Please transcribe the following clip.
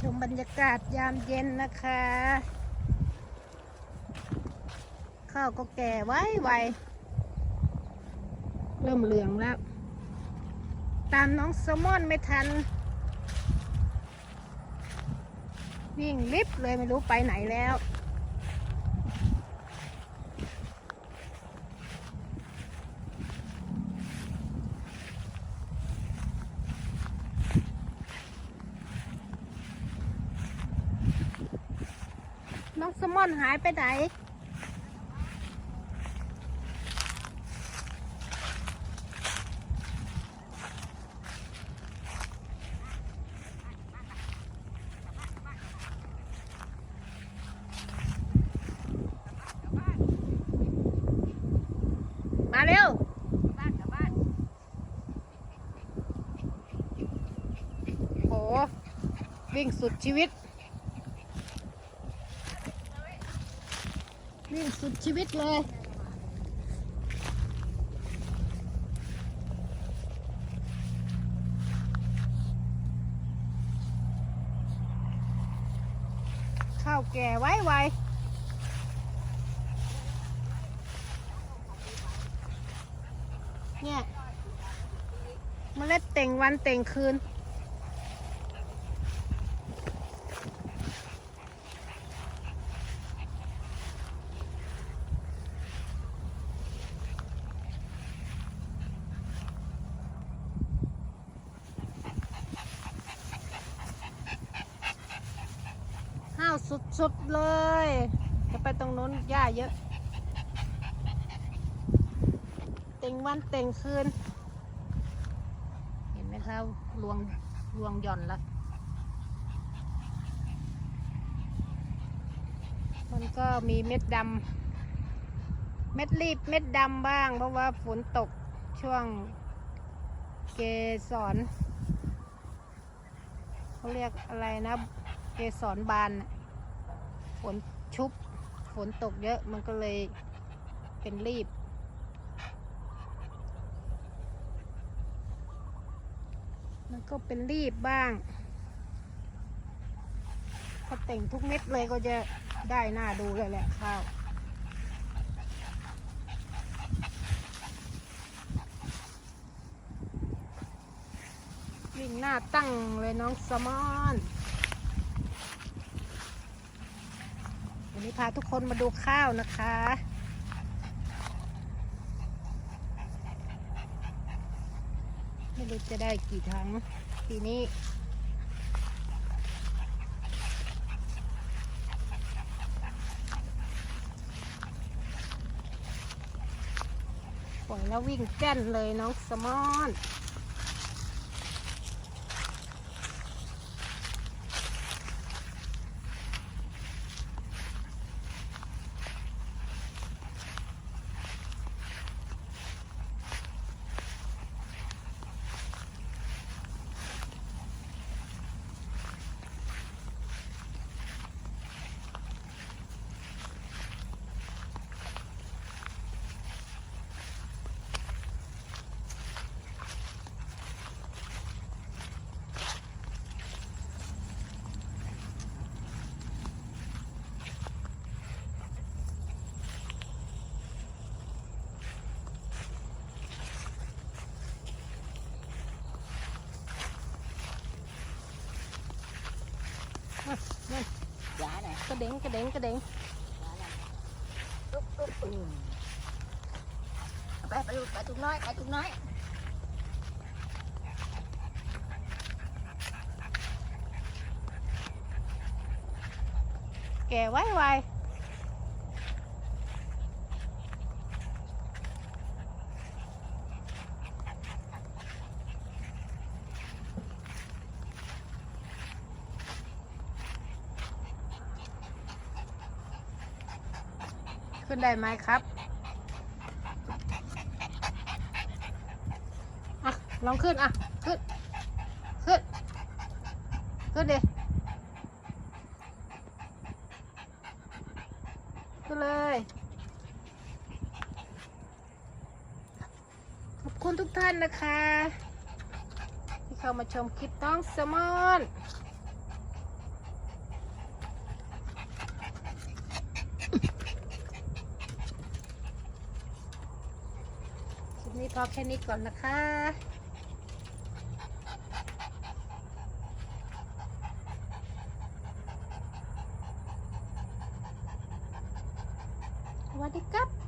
ชมบรรยากาศยามเย็นนะคะ ข้าวก็แก่ไว้ไวเริ่มเหลืองแล้ว ตามน้องแซลมอนไม่ทัน วิ่งลิฟต์เลยไม่รู้ไปไหนแล้ว น้องแซลมอนหายไปไหน มาเร็วโอ้โหวิ่งสุดชีวิต วิ่งสุดชีวิตเลยข้าวแก่ไว้ไวเนี่ยเมล็ดเต่งวันเต่งคืน สุดๆเลย จะไปตรงนู้นหญ้าเยอะ เต่งวันเต่งคืน เห็นไหมคะรวงรวงหย่อนละมันก็มีเม็ดดำเม็ดรีบเม็ดดำบ้าง เพราะว่าฝนตกช่วงเกสรเขาเรียกอะไรนะ เกสรบานน่ะ ฝนชุบ ฝนตกเยอะมันก็เลยเป็นรีบ มันก็เป็นรีบบ้างถ้าแต่งทุกเม็ดเลยก็จะได้หน้าดูเลยแหละข้าววิ่งหน้าตั้งเลยน้องสมอน วันนี้พาทุกคนมาดูข้าวนะคะ ไม่รู้จะได้กี่ถังปีนี้ปล่อยแล้ววิ่งแจ้นเลยน้องสมอน อะนั่น ยาไหนกระเด้งกระเด้งกระเด้ง ยาไหนตุ๊บตุ๊บอืมเอาไปไปดูไปตุกน้อยไปตุกน้อย แก่ไว้ไว ขึ้นได้ไหมครับอะลองขึ้นอะขึ้น ขึ้น ขึ้นดิก็เลย ขอบคุณทุกท่านนะคะ ที่เข้ามาชมคลิปต้องสมอน พอแค่นี้ก่อนนะคะสวัสดีครับ